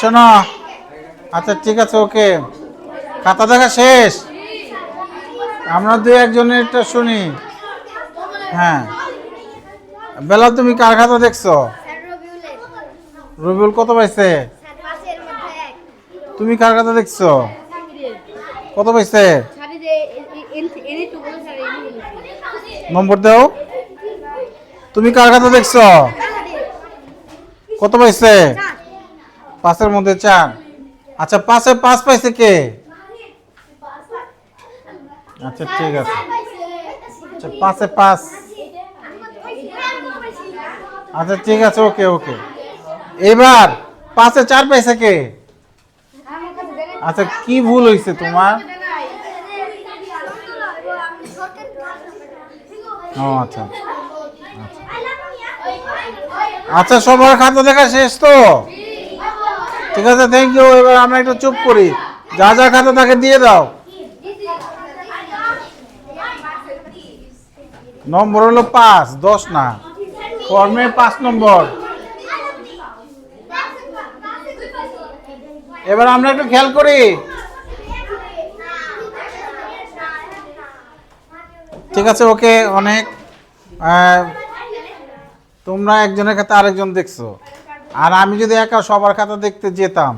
শোনো। আচ্ছা ঠিক আছে, ওকে। খাতা দেখা শেষ? আমরা দুই একজনেরটা শুনি। হ্যাঁ। বেলা, তুমি কার খাতা দেখছ? রবিউল কত পাইছে? তুমি কার খাতা দেখছ? কত পাইছে? নম্বর দাও। তুমি কার খাতা দেখছ? কত পাইছে? পাঁচের মধ্যে চার। আচ্ছা পাঁচে পাঁচ পাইছে কে? আচ্ছা ঠিক আছে। আচ্ছা পাঁচে পাঁচ। আচ্ছা ঠিক আছে, ওকে ওকে। এবার পাঁচে চার পাইছে কে? আচ্ছা কি ভুল হয়েছে তোমার? ও আচ্ছা আচ্ছা। সবার খাতা দেখা শেষ তো? ঠিক আছে থ্যাংক ইউ এবার আমরা একটু চুপ করি। যা যা খাতা তাকে দিয়ে দাও। নম্বর হলো পাঁচ, দশ না। ফর্মে পাঁচ নম্বর। এবার আমরা একটু খেয়াল করি। ঠিক আছে, ওকে, অনেক তোমরা একজনের খাতা আরেকজন দেখছ। আর আমি যদি একা সবার খাতা দেখতে যেতাম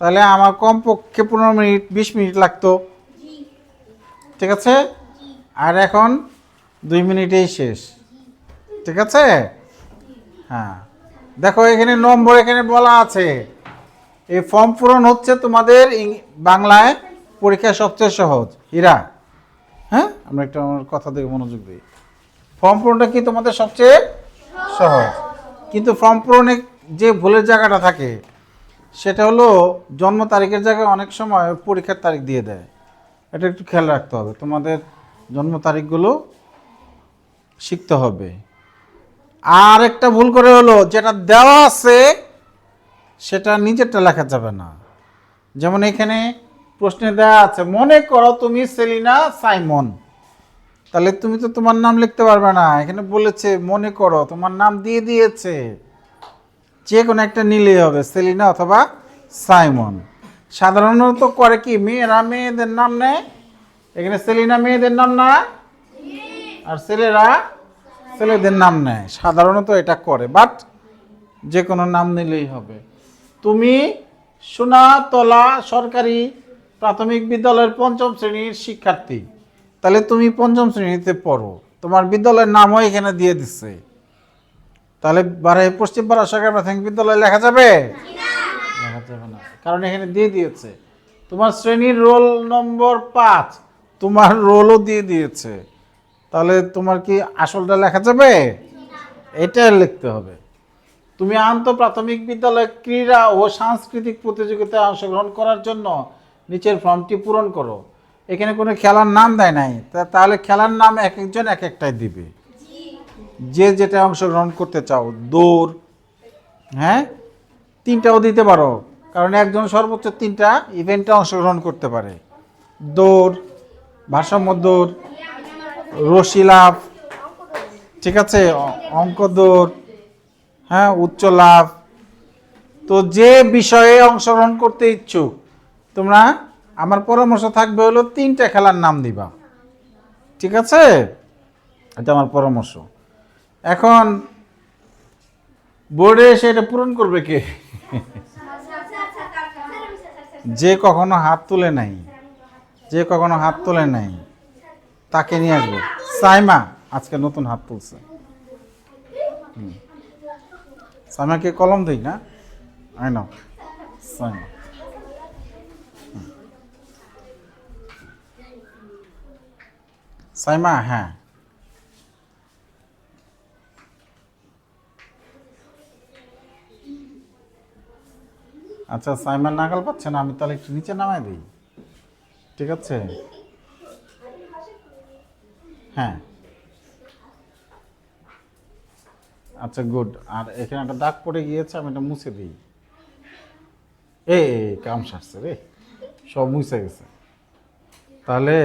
তাহলে আমার কমপক্ষে পনেরো মিনিট বিশ মিনিট লাগতো। ঠিক আছে? আর এখন দুই মিনিটেই শেষ। ঠিক আছে? হ্যাঁ। দেখো এখানে নম্বর এখানে বলা আছে। এই ফর্ম পূরণ হচ্ছে তোমাদের বাংলায় পরীক্ষা সবচেয়ে সহজ। হীরা হ্যাঁ? আমরা একটু আমার কথা থেকে মনোযোগ দিই। ফর্ম পূরণটা কি তোমাদের সবচেয়ে সহজ? কিন্তু ফর্ম পূরণে যে ভুলের জায়গাটা থাকে, সেটা হলো জন্ম তারিখের জায়গায় অনেক সময় পরীক্ষার তারিখ দিয়ে দেয়। এটা একটু খেয়াল রাখতে হবে। তোমাদের জন্ম তারিখগুলো শিখতে হবে। আর একটা ভুল করে হলো, যেটা দেওয়া আছে, সেটা নিজেরটা লেখা যাবে না। যেমন এখানে প্রশ্নে দেওয়া আছে, মনে করো তুমি সেলিনা সাইমন। তাহলে তুমি তো তোমার নাম লিখতে পারবে না। এখানে বলেছে, মনে করো, তোমার নাম দিয়ে দিয়েছে। যে কোনো একটা নিলেই হবে, সেলিনা অথবা সাইমন। সাধারণত করে কি, মেয়েরা মেয়েদের নাম নেয়? এখানে সেলিনা মেয়েদের নাম না? আর ছেলেরা ছেলেদের নাম নেয়। সাধারণত এটা করে বাট যে কোনো নাম নিলেই হবে। তুমি সোনাতলা সরকারি প্রাথমিক বিদ্যালয়ের পঞ্চম শ্রেণির শিক্ষার্থী। তাহলে তুমি পঞ্চম শ্রেণীতে পড়ো। তোমার বিদ্যালয়ের নামও এখানে দিয়ে দিচ্ছে তাহলে বারে পশ্চিম পাড়া সরকারি প্রাথমিক বিদ্যালয়ে লেখা যাবে? লেখা যাবে না। কারণ এখানে দিয়ে দিয়েছে। তোমার শ্রেণির রোল নম্বর পাঁচ, তোমার রোলও দিয়ে দিয়েছে। তাহলে তোমার কি আসলটা লেখা যাবে? এটা লিখতে হবে। তুমি আন্ত প্রাথমিক বিদ্যালয় ক্রীড়া ও সাংস্কৃতিক প্রতিযোগিতায় অংশগ্রহণ করার জন্য নিচের ফর্মটি পূরণ করো। এখানে কোনো খেলার নাম দেয় নাই। তাহলে খেলার নাম এক একজন এক একটাই দিবে। যে যেটা অংশগ্রহণ করতে চাও, দৌড় হ্যাঁ? তিনটাও দিতে পারো। কারণ একজন সর্বোচ্চ তিনটা ইভেন্টে অংশগ্রহণ করতে পারে। দৌড়, ভারসাম্য দৌড় রশি লাভ, ঠিক আছে? অঙ্ক দৌড় হ্যাঁ? উচ্চ লাভ। তো যে বিষয়ে অংশগ্রহণ করতে ইচ্ছুক, তোমরা আমার পরামর্শ থাকবে হলো তিনটা খেলার নাম দিবা। ঠিক আছে? এটা আমার পরামর্শ। এখন বোর্ডে এসে এটা পূরণ করবে কে? যে কখনো হাত তুলে নাই, যে কখনো হাত তুলে নাই, তাকে নিয়ে আসবে। সাইমা, আজকে নতুন হাত তুলছে। সাইমাকে কলম দিই না? আই সাইমা। সাইমা হ্যাঁ। আচ্ছা সাইমান নাগাল পাচ্ছে না, আমি তাহলে একটু নিচে নামাই দিই। ঠিক আছে? হ্যাঁ। আচ্ছা গুড। আর এখানে একটা দাগ পড়ে গিয়েছে, আমি এটা মুছে দিই। এ কাম সারছে রে, সব মুছে গেছে। তাহলে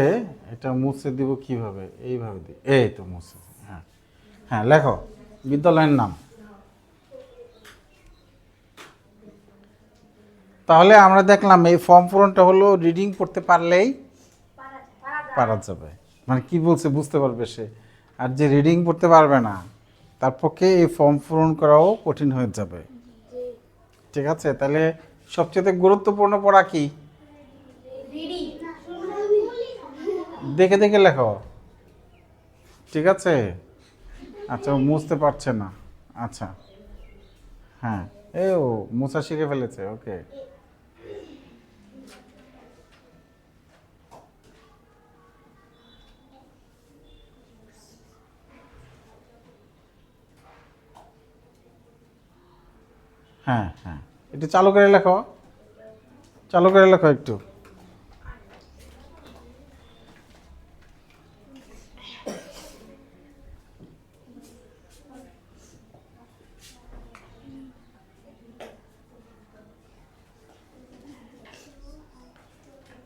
এটা মুছে দিব কীভাবে? এইভাবে দিই। এই তো মুছে হ্যাঁ। হ্যাঁ লেখো। বিদ্যালয়ের নাম। তাহলে আমরা দেখলাম এই ফর্ম পূরণটা হলো রিডিং পড়তে পারলেই পারা যাবে। মানে কি বলছে বুঝতে পারবে সে। আর যে রিডিং পড়তে পারবে না, তার পক্ষে এই ফর্ম পূরণ করাও কঠিন হয়ে যাবে। ঠিক আছে? তাহলে সবচেয়ে গুরুত্বপূর্ণ পড়া কি? দেখে দেখে লেখো। ঠিক আছে? আচ্ছা মুছতে পারছে না। আচ্ছা। হ্যাঁ। এ ও মোছা শিখে ফেলেছে, ওকে। হ্যাঁ হ্যাঁ। একটু চালু করে লেখো। চালু করে লেখো একটু।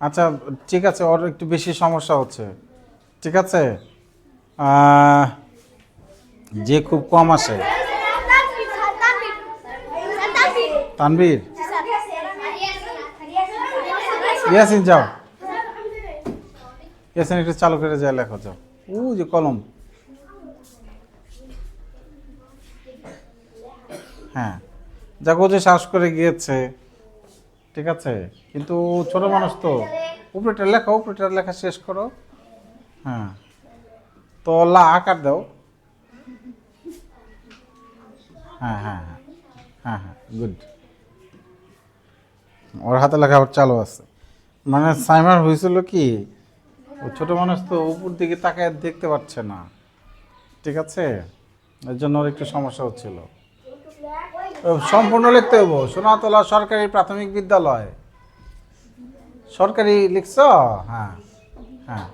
আচ্ছা ঠিক আছে, ওর একটু বেশি সমস্যা হচ্ছে। ঠিক আছে? যে খুব কম আসে। তানবীর ইয়াসিন, যাও। ইয়াসিন, একটু চালু করে যায়, লেখো, যাও। ও যে কলম। হ্যাঁ। ও যে শ্বাস করে গিয়েছে, ঠিক আছে? কিন্তু ছোট মানুষ তো। উপরেটা লেখো উপরেটা লেখা শেষ করো। হ্যাঁ। তো লা, আকার দাও। হ্যাঁ হ্যাঁ হ্যাঁ হ্যাঁ হ্যাঁ গুড। ওর হাতে লেখা ওর চালু আছে। মানে সাইমার হয়েছিল কি, ও ছোট মানুষ তো উপর দিকে তাকায় দেখতে পাচ্ছে না। ঠিক আছে? এর জন্য ওর একটু সমস্যা হচ্ছিল। সম্পূর্ণ লিখতে হব সোনাতলা সরকারি প্রাথমিক বিদ্যালয়। সরকারি লিখছ? হ্যাঁ হ্যাঁ।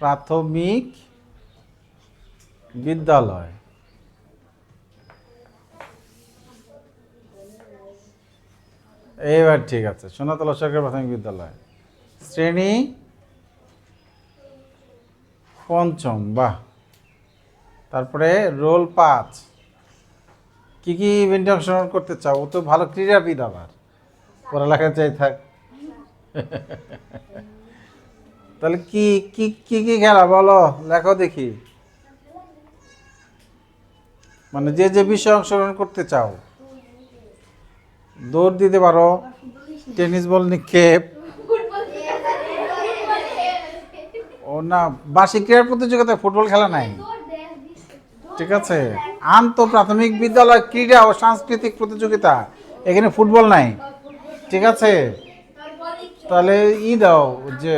প্রাথমিক বিদ্যালয়। এইবার ঠিক আছে। সোনাতলা সরকারি প্রাথমিক বিদ্যালয়। শ্রেণি পঞ্চম, বাহ। তারপরে রোল পাঁচ। কি কি ইভেন্টে অংশগ্রহণ করতে চাও? ও তো ভালো ক্রীড়াবিদ আবার। পড়ালেখা চাই থাক। তাহলে কি কি কি কি খেলা বলো? লেখো দেখি। মানে যে যে বিষয়ে অংশগ্রহণ করতে চাও। দৌড় দিতে পারো। টেনিস বল নিক্ষেপ। ও না, বার্ষিক ক্রীড়া প্রতিযোগিতায় ফুটবল খেলা নাই। ঠিক আছে। আন্ত প্রাথমিক বিদ্যালয় ক্রীড়া ও সাংস্কৃতিক প্রতিযোগিতা, এখানে ফুটবল নাই। ঠিক আছে। তাহলে ই দাও যে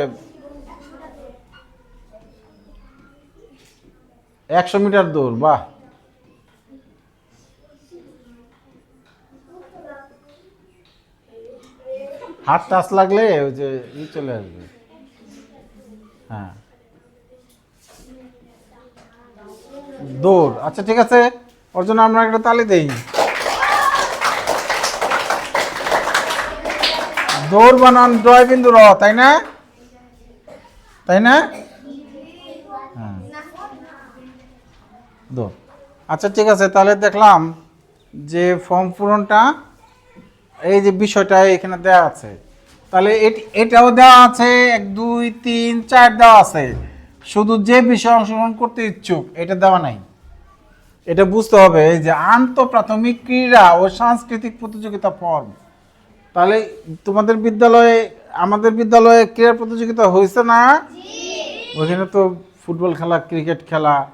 একশো মিটার দৌড়, বাহ। হাত টাচ লাগলে ওই যে ই চলে আসবে। হ্যাঁ। দৌড়। আচ্ছা ঠিক আছে। ওর জন্য আমরা একটা তালি দেই। দৌড় বানান, জয় বিন্দু র, তাই না? তাই না? হ্যাঁ। দৌড়। আচ্ছা ঠিক আছে, তাহলে দেখলাম যে ফর্ম পূরণটা এই যে বিষয়টা এখানে দেওয়া আছে। তাহলে এটি- এটাও দেওয়া আছে, এক, দুই, তিন, চার দেওয়া আছে। শুধু যে বিষয়ে অংশগ্রহণ করতে ইচ্ছুক, এটা দেওয়া নাই। এটা বুঝতে হবে যে আন্ত প্রাথমিক ক্রীড়া ও সাংস্কৃতিক প্রতিযোগিতা ফর্ম। তাহলে তোমাদের বিদ্যালয়ে, আমাদের বিদ্যালয়ে ক্রীড়া প্রতিযোগিতা হয়েছে না? ওখানে তো ফুটবল খেলা, ক্রিকেট খেলা,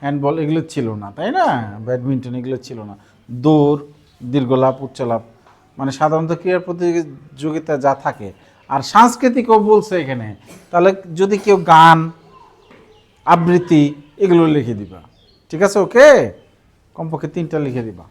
হ্যান্ডবল এগুলো ছিল না, তাই না? ব্যাডমিন্টন এগুলো ছিল না। দৌড়, দীর্ঘলাপ, উচ্চলাপ। মানে সাধারণত ক্রীড়া প্রতিযোগিতা যা থাকে। আর সাংস্কৃতিকও বলছে এখানে। তাহলে যদি কেউ গান, আবৃত্তি এগুলো লিখে দিবা। ঠিক আছে, ওকে? কমপক্ষে তিনটা লিখে দিবা।